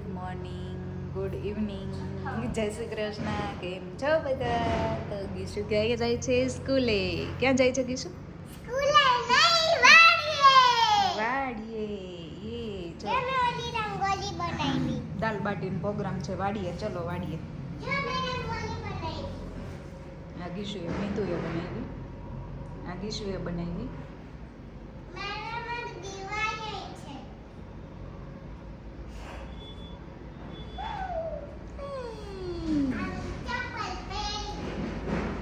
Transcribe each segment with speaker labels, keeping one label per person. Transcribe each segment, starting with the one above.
Speaker 1: Good morning good evening. જય શ્રી કૃષ્ણ કેમ છો બધા? તો ગીશુ ક્યાં જાય છે? સ્કૂલે. ક્યાં જાય છે ગીશુ? દાલ બાટીનો પ્રોગ્રામ છે વાડીએ. ચલો વાડીએ. આ ગીશુએ મીંદુએ બનાવી. આ ગીશુએ બનાવી.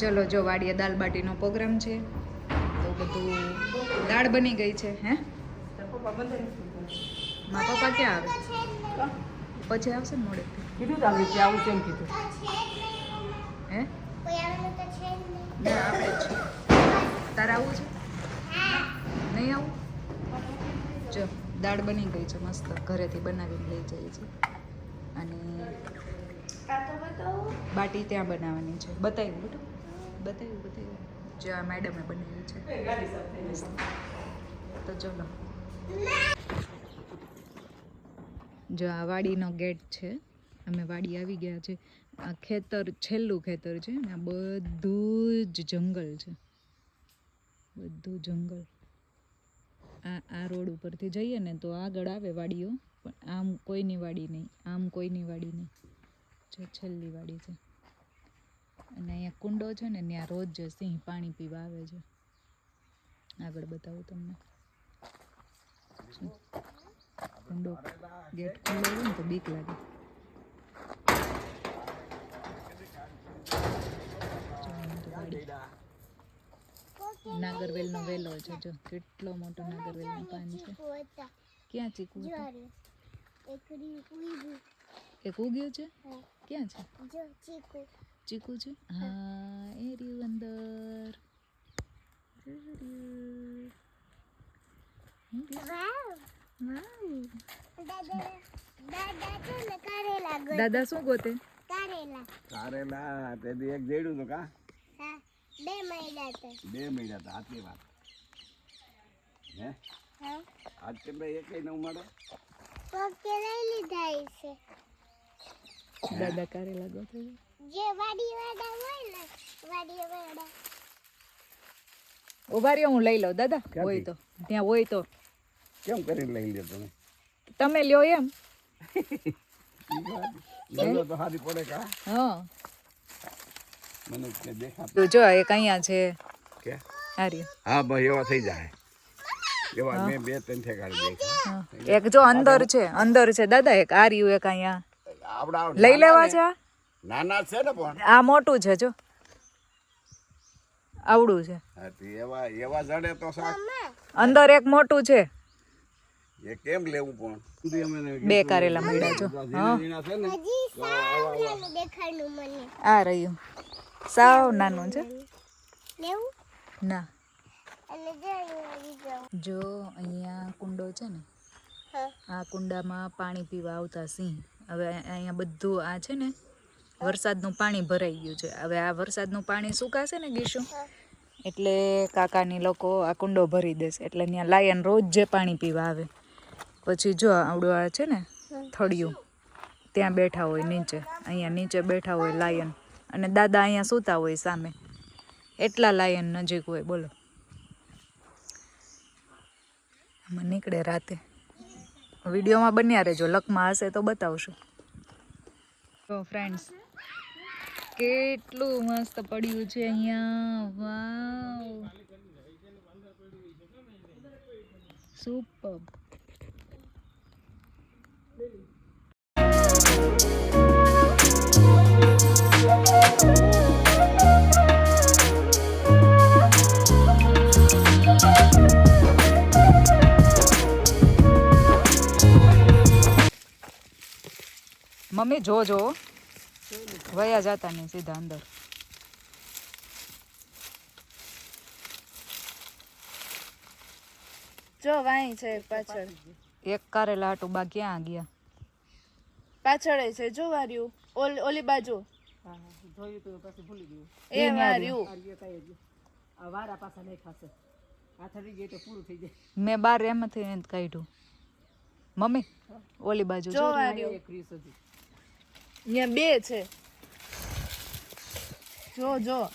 Speaker 1: ચલો જો વાડીએ દાલ બાટીનો પ્રોગ્રામ છે. તો બધું દાળ બની ગઈ છે હે? મા પપ્પા ક્યાં આવે?
Speaker 2: છે
Speaker 1: પછી આવશે ને મોડે.
Speaker 3: કીધું તો આવી આવું કેમ કીધું.
Speaker 1: હે. ના આપણે તારે આવું છે? નહીં આવું? જો દાળ બની ગઈ છે મસ્ત. ઘરેથી બનાવીને લઈ જઈએ છીએ. અને બાટી ત્યાં બનાવવાની છે. બતાવ્યું બેટું બતાવ્યું બતાવ્યું. જે આ મેડમે બનાવ્યું છે. તો ચલો. જો આ વાડીનો ગેટ છે. અમે વાડી આવી ગયા છે. આ ખેતર છેલ્લું ખેતર છે. ને આ બધું જ જંગલ છે. બધું જંગલ. આ આ રોડ ઉપરથી જઈએ ને તો આગળ આવે વાડીઓ. પણ આમ કોઈની વાડી નહીં. આમ કોઈની વાડી નહીં. જે છેલ્લી વાડી છે. અને અહીંયા કુંડો છે ને ત્યાં રોજ સિંહ પાણી પીવા આવે છે. આગળ બતાવું તમને. કુંડો ગેટ ખુલ્લો હોય ને તો બીક લાગે. નાગરવેલનો વેલો છે જો કેટલો મોટો નાગરવેલનું પાન છે. ક્યાં ચીકુ?
Speaker 2: એક
Speaker 1: ઉગ્યો છે? ક્યાં છે?
Speaker 2: જો ચીકુ.
Speaker 1: ચીકુ છે? હા એ રહ્યું અંદર.
Speaker 2: દાદા
Speaker 1: શું ગોતે?
Speaker 2: કારેલા.
Speaker 4: કારેલા. તે દી એક જેડું તો કા?
Speaker 2: હા બે મહિના તો.
Speaker 4: બે મહિના તો આટલી વાત. હે?
Speaker 2: હા.
Speaker 4: આજ કેમ ભાઈ એકેય ન મળે?
Speaker 2: પોકે લઈ લીધા છે
Speaker 1: દાદા કારેલા ગોતે છે.
Speaker 2: જે વાડી વાડા હોય ને વાડી વાડા
Speaker 1: ઊભા રહ્યો હું લઈ લઉં દાદા. હોય તો ત્યાં હોય તો.
Speaker 4: કેમ કરીને લઈ લે તમે?
Speaker 1: તમે લ્યો એમ.
Speaker 4: લઈ લો તો સારી પડે કા?
Speaker 1: હા.
Speaker 4: મને કે દેખા
Speaker 1: જો એ અહીંયા છે.
Speaker 4: કે? હા ભાઈ એવા થઈ જાય. એવા મેં બે ત્રણ ઠેકાડી દેખા
Speaker 1: એક જો અંદર છે અંદર છે. દાદા એક આર્યું એક અહીંયા. લઈ લેવા છે?
Speaker 4: નાના છે ને પણ.
Speaker 1: આ મોટું છે જો. આવડું છે.
Speaker 4: એવા એવા જડે તો
Speaker 1: અંદર એક મોટું છે.
Speaker 4: એ કેમ લેવું પણ? સુધી અમે એને
Speaker 1: બે કારેલા મળ્યા
Speaker 4: છે ને?
Speaker 2: હજી સાવનાનું દેખાડનું મને.
Speaker 1: આ રહ્યું. સાવ નાનું છે. ના. જો અહીંયા કુંડો છે ને. આ કુંડામાં પાણી પીવા આવતા સિંહ. હવે અહીંયા બધું આ છે ને વરસાદનું પાણી ભરાઈ ગયું છે. હવે આ વરસાદનું પાણી સુકાશે ને ગીશું? એટલે કાકાની લોકો આ કુંડો ભરી દેશે. એટલે ત્યાં લાયન રોજ જે પાણી પીવા આવે. પછી જો આવડું આ છે ને થળિયું ત્યાં બેઠા હોય નીચે. અહીંયા નીચે બેઠા હોય લાયન. અને દાદા અહીંયા સૂતા હોય સામે. એટલા લાયન નજીક હોય બોલો. આમાં નીકળે રાતે. વિડીયોમાં બન્યા રહેજો. લકમાં હશે તો બતાવશું. તો ફ્રેન્ડ્સ કેટલું મસ્ત પડ્યું છે અહીંયા. વાવ. સુપર મમ્મી જો જો. વયા જતા નહીં સીધા અંદર.
Speaker 5: જો વાઈ છે પાછળ.
Speaker 1: એક કારેલા બા ક્યાં ગયા?
Speaker 5: પાછળ છે જો વાર્યું. ઓલ ઓલી બાજુ.
Speaker 3: જોયું તો પછી ભૂલી ગયું.
Speaker 5: એ વાર્યું.
Speaker 3: આ કઈ ગયું આ વારા પાછા નહીં ખાશે આ થડી ગઈ તો પૂરું થઈ જાય.
Speaker 1: મેં બાર એમાંથી જ કાઢ્યું. મમ્મી ઓલી બાજુ
Speaker 5: જો વાર્યું.
Speaker 3: એક રીસ હતી
Speaker 5: અહીંયા બે છે. જો જો.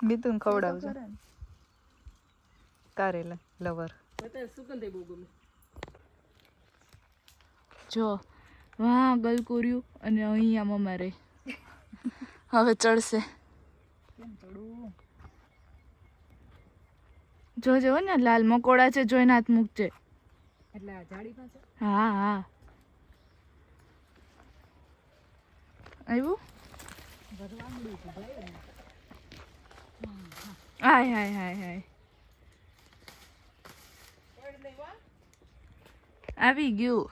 Speaker 1: બીતું ખવડાવજો. કારેલા લવર.
Speaker 3: અત્યારે સુગંધ બહુ ગમે
Speaker 5: જો વાહ ગલકુર્યું અને અહીંયા મમારે હવે ચડશે. જોજે ને લાલ મકોડા છે જોઈને હાથ મૂકજે
Speaker 1: એટલે આ જાડી પાસે?
Speaker 5: હા હા. આવ્યું? હાય હાય હાય હાય. આવી ગયું.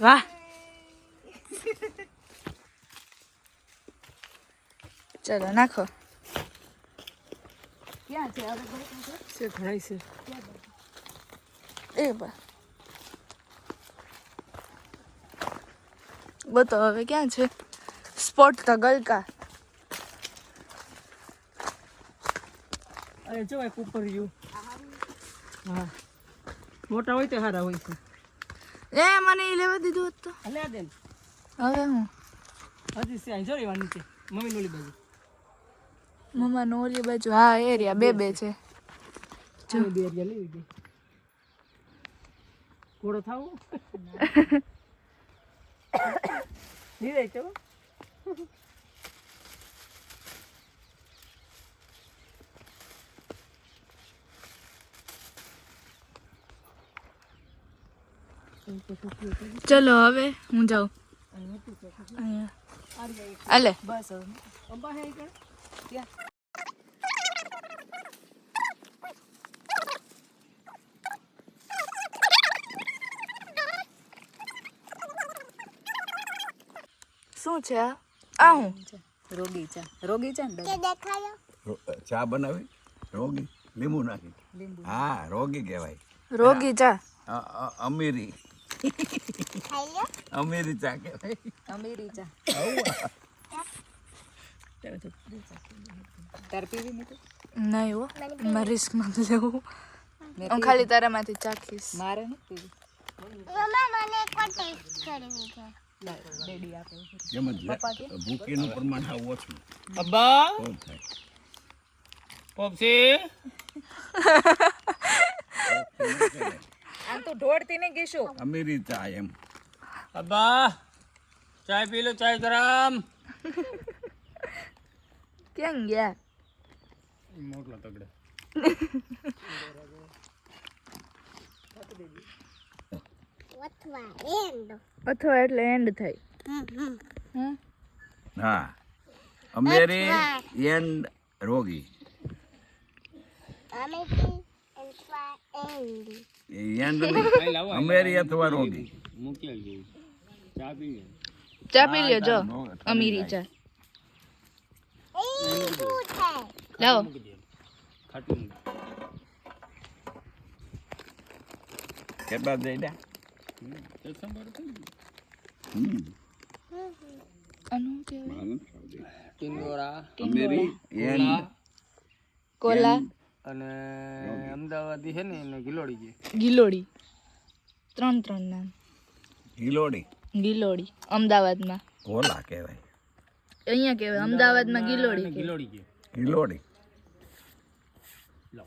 Speaker 5: વાહ. ચલો નાખો.
Speaker 1: ક્યાં છે?
Speaker 3: છે? ઘણાય છે.
Speaker 5: એ બા. બતો હવે ક્યાં છે? સ્પોટ તો ગલકા.
Speaker 3: અરે જો એક ઉપર રહ્યું. હા. મોટા હોય તો સારા હોય છે.
Speaker 5: એ મને એ લેવા દીધું હોત તો.
Speaker 3: હલે દે ને.
Speaker 5: હવે હું?
Speaker 3: હજી છે અહીં જો રહેવા નીચે મમ્મી નોલી બાજુ.
Speaker 5: મમ્મા નો બાજુ હા એરિયા બે બે છે.
Speaker 3: જો બે રૂપિયા લેવી દે ઘોડો થાવું? તો
Speaker 5: ચલો હવે હું જાઉં. અહીંયા અલે
Speaker 1: બસ હવે
Speaker 3: અંબા હે કણ
Speaker 5: શું છે? આ આ હું
Speaker 1: રોગી ચા રોગી ચા ને
Speaker 2: કે દેખાયો?
Speaker 4: રો- ચા બનાવી? રોગી? લીંબુ નાખી?
Speaker 1: લીંબુ.
Speaker 4: હા રોગી કહેવાય.
Speaker 5: રોગી ચા.
Speaker 4: અ- અ- અમીરી.
Speaker 2: ખાઈ લો
Speaker 4: અમીરી ચા કહેવાય
Speaker 1: અમીરી ચા તાર પીવી નથી
Speaker 5: નહીં હો મારે રિસ્કમાં લેવું હું ખાલી તારામાંથી ચાખીશ
Speaker 1: મારે નથી પીવી
Speaker 2: મમ્મા મને એક ટેસ્ટ કરવી છે
Speaker 1: ડેડી આપે
Speaker 4: જેમ જ ભૂકીનું પ્રમાણ આવું ઓછું
Speaker 3: અબ્બા
Speaker 4: તો જ થાય
Speaker 3: પોપસી
Speaker 1: આમ તો ઢોળતી નહીં ગીશું
Speaker 4: અમીરી ચા એમ
Speaker 3: અબ્બા ચાય પી લો ચાય ગરમ.
Speaker 5: કેમ ગયા?
Speaker 3: મોટલો તગડે.
Speaker 2: અથવા
Speaker 5: એટલે એન્ડ થાય
Speaker 4: હા. અમેરી એન્ડ રોગી.
Speaker 2: એન્ડ
Speaker 4: અમેરી અથવા રોગી.
Speaker 5: ચા પી લ્યો જો. અમીરી ચા.
Speaker 2: એ શું છે
Speaker 5: લાવો.
Speaker 4: કેટલા દે અમેરી
Speaker 5: કોલા.
Speaker 3: અને અમદાવાદી છે ને એને ગિલોડી છે.
Speaker 5: ગિલોડી. ત્રણ ત્રણ નામ.
Speaker 4: ગિલોડી.
Speaker 5: ગિલોડી અમદાવાદમાં.
Speaker 4: કોલા કહેવાય?
Speaker 5: અહીંયા કહેવાય અમદાવાદમાં ગિલોડી
Speaker 3: ગિલોડી
Speaker 4: ગિલોડી.
Speaker 2: ન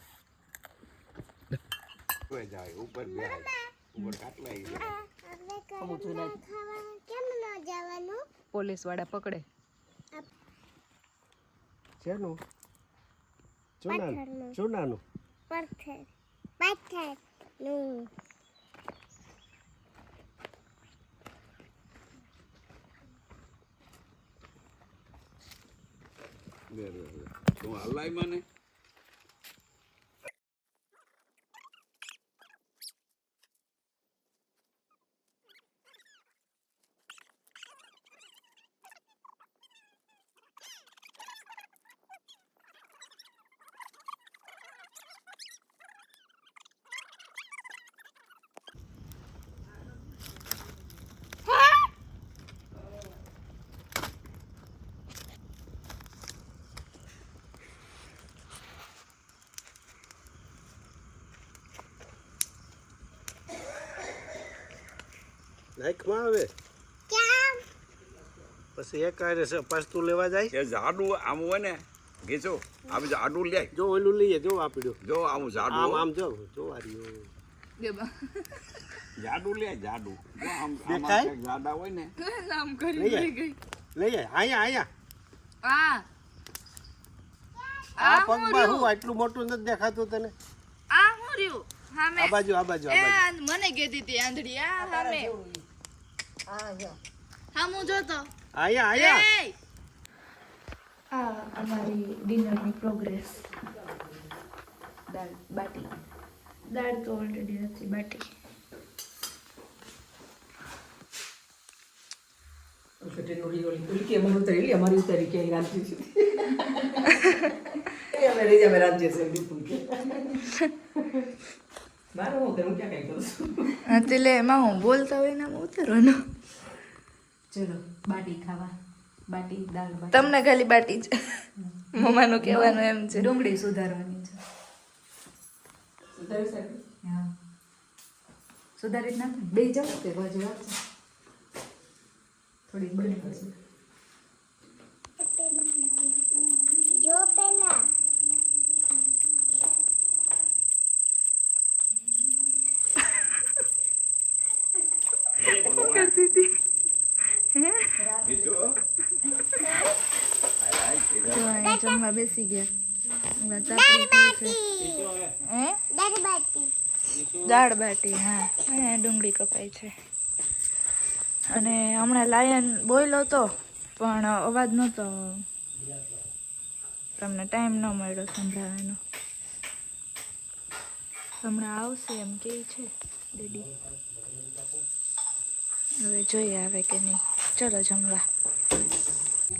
Speaker 1: પોલીસવાળા પકડે
Speaker 2: પથ્થર. પથ્થરનું.
Speaker 4: તું હલાય મને.
Speaker 6: નાખમાં આવે? પછી એક આરે છે પાસ્તું લેવા જાય?
Speaker 4: એ જાડું આમ હોય ને ઘીચો આમ ઝાડુ લે
Speaker 6: જો ઓલું લઈએ જો આપડ્યો
Speaker 4: જો આમ ઝાડુ
Speaker 6: આમ. આમ જો જો આર્યો.
Speaker 4: જાડું લે જાડું. આમ
Speaker 6: દેખાય?
Speaker 4: જાડા હોય ને.
Speaker 5: નામ કરી
Speaker 6: લઈ
Speaker 5: ગઈ.
Speaker 6: લઈએ અહીંયા અહીંયા
Speaker 5: આ.
Speaker 6: આ પગમાં હું આટલું મોટું નથી દેખાતું તને?
Speaker 5: આ હું રહ્યું? હા
Speaker 6: આ બાજુ આ બાજુ આ બાજુ.
Speaker 5: મને કહેતી હતી આંધળી. આ હા મેં હા હું જોતો.
Speaker 6: આયા
Speaker 5: આયા! આ અમારી ડિનરની પ્રોગ્રેસ દાળ બાટી. દાળ તો ઓલરેડી હતી બાટી.
Speaker 3: અમારી ઉતારી કે છે અમે રહી અમે રાજ્ય છે મારે હું કરું ક્યાં કઈ કરું
Speaker 5: એટલે એમાં હું બોલતા હોય ને ઉતારવાનો.
Speaker 1: ચલો બાટી ખાવા. બાટી દાળ બાટી.
Speaker 5: તમને ખાલી બાટી છે મમ્માનું કહેવાનું એમ છે.
Speaker 1: ડુંગળી સુધારવાની છે.
Speaker 3: સુધારી શકે?
Speaker 1: હા. સુધારી જ નાખે બે જાવ કે બાજુ થોડી બની પછી
Speaker 2: જો પેલા
Speaker 5: કરતી હતી
Speaker 4: ઘીચો
Speaker 5: જો અહીંયા જમવા બેસી ગયા. દાળ બાટી. હા? અહીંયા ડુંગળી કપાઈ છે. અને હમણાં લાયન બોલ્યો હતો પણ અવાજ નહોતો. તમને ટાઈમ ન મળ્યો સંભળાવવાનો હમણાં આવશે એમ કે છે દીદી હવે જોઈએ આવે કે નહીં. ચલો જમવા.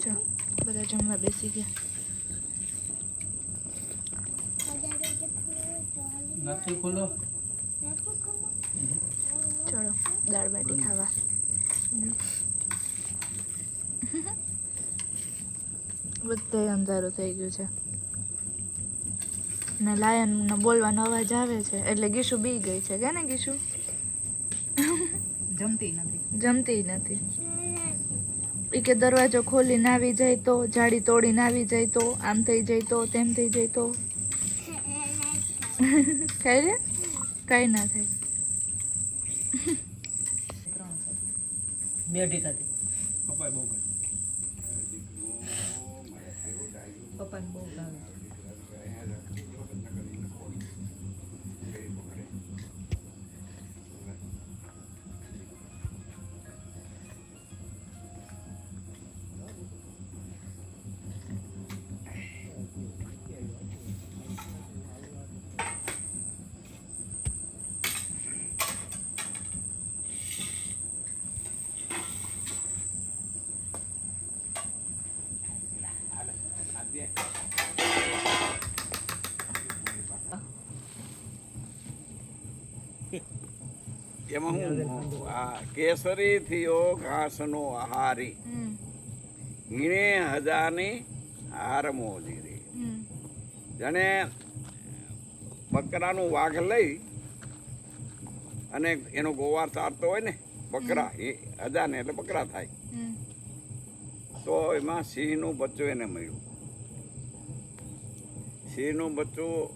Speaker 5: ચલો બધા જમવા બેસી ગયા.
Speaker 6: નથી ખુલ્લો
Speaker 5: ચલો દાળ બાટી ખાવા. બધે અંધારું થઈ ગયું છે. ને લાયનનો બોલવાનો અવાજ આવે છે એટલે ગીશુ બી ગઈ છે. કે ને ગીશુ
Speaker 1: જમતી નથી.
Speaker 5: જમતી નથી. એ કે દરવાજો ખોલીને આવી જાય તો જાડી તોડીને આવી જાય તો આમ થઈ જાય તો તેમ થઈ જાય તો. ખાઈ લે કાંઈ ના થાય.
Speaker 3: બે ટીકાથી
Speaker 6: પપ્પાએ બહુ
Speaker 4: એમાં હું આ કેસરી થયો ઘાસનો આહારી.
Speaker 5: હમ.
Speaker 4: હીણે હજાની હાર મોજીરી
Speaker 5: હમ.
Speaker 4: જાણે બકરાનું વાઘ લઈ અને એનો ગોવાર ચારતો હોય ને બકરા એ હજાને એટલે બકરા થાય. તો એમાં સિંહનું બચ્ચું એને મળ્યું. સિંહનું બચ્ચું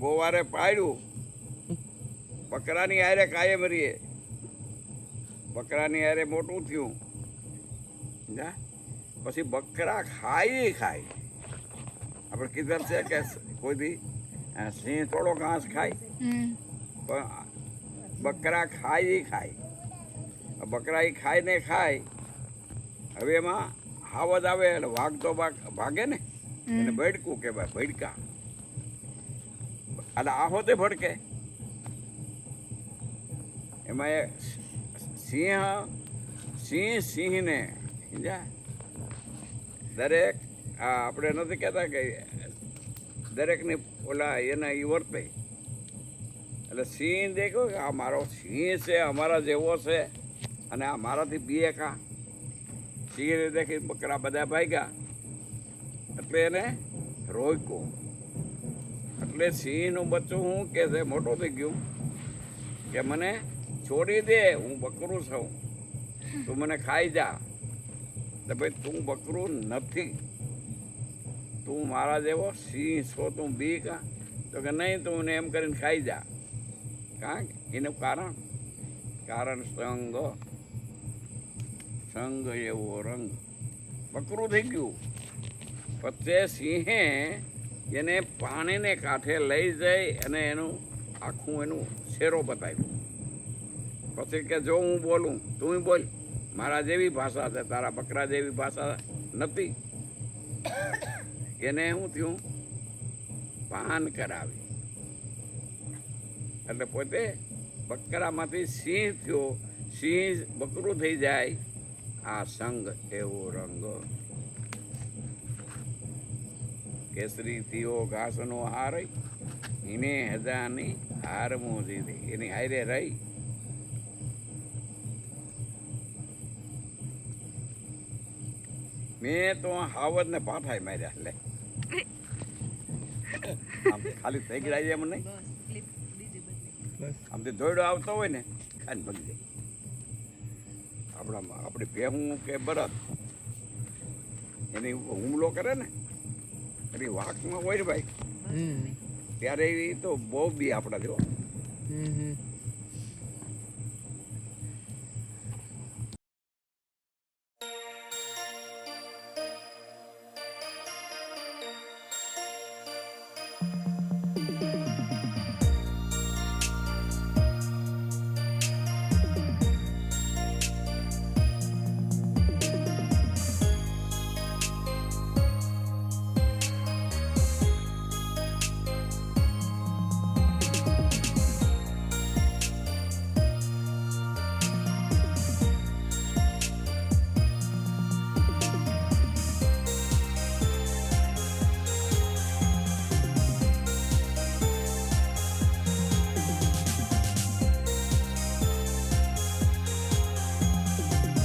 Speaker 4: ગોવારે પાડ્યું. બકરાની હારે કાયમ રહીએ. બકરાની હારે મોટું થયું. જા. પછી બકરા ખાઈ ખાય આપણે કીધર છે કે કોઈ દી સિંહ થોડો ઘાસ ખાય. પણ બકરા ખાય ખાય બકરા એ ખાય ને ખાય. હવે એમાં હાવજ આવે એટલે વાઘ તો ભાગ ને. એને ભડકું કે ભાઈ ભડકા. એટલે આહોતે ભડકે. એમાં એ સિંહ સિંહ સિંહને, સમજ્યા? દરેક આપણે નથી કહેતા કે દરેકની ઓલા એના એ વર્તે. એટલે સિંહ દેખો કે આ મારો સિંહ છે, અમારા જેવો છે, અને આ મારાથી બીએ કા સિંહને દેખી બકરા બધા ભાગ્યા. એટલે એને રોક્યો. એટલે સિંહનું બચ્ચું હું કે છે, મોટો થઈ ગયું, કે મને છોડી દે, હું બકરું છું. તું મને ખાઈ જા. તો ભાઈ, તું બકરું નથી. તું મારા જેવો સિંહ છો, તું બી કા તો કે નહીં, તું મને એમ કરીને ખાઈ જા. કારણ એનું કારણ કારણ સંગ. સંગ એવો રંગ. બકરું થઈ ગયું. પછી સિંહે એને પાણીને કાંઠે લઈ જઈ અને એનું આખું એનું શેરો બતાવ્યું. પછી કે જો હું બોલું, તું બોલ. મારા જેવી ભાષા છે, તારા બકરા જેવી ભાષા નથી. એને હું થયું? પાન કરાવી. એટલે પોતે બકરામાંથી સિંહ થયો. સિંહ બકરું થઈ જાય. આ સંગ એવો રંગ. કેસરી થયો ઘાસનો હાર. એને હજાની હાર મોજી એની હારે રહી. મેં તો હાવજ ને પાઠાય માર્યા લે. ખાલી થઈ ગયા એમ નહીં. આમથી દોડો આવતો હોય ને ખાઈને ભગી જાય આપણામાં આપણે ભેહું કે બરત એની હુમલો કરે ને એની વાકમાં હોય ને ભાઈ ત્યારે એ તો બહુ બી આપણા જો
Speaker 6: હમ હમ.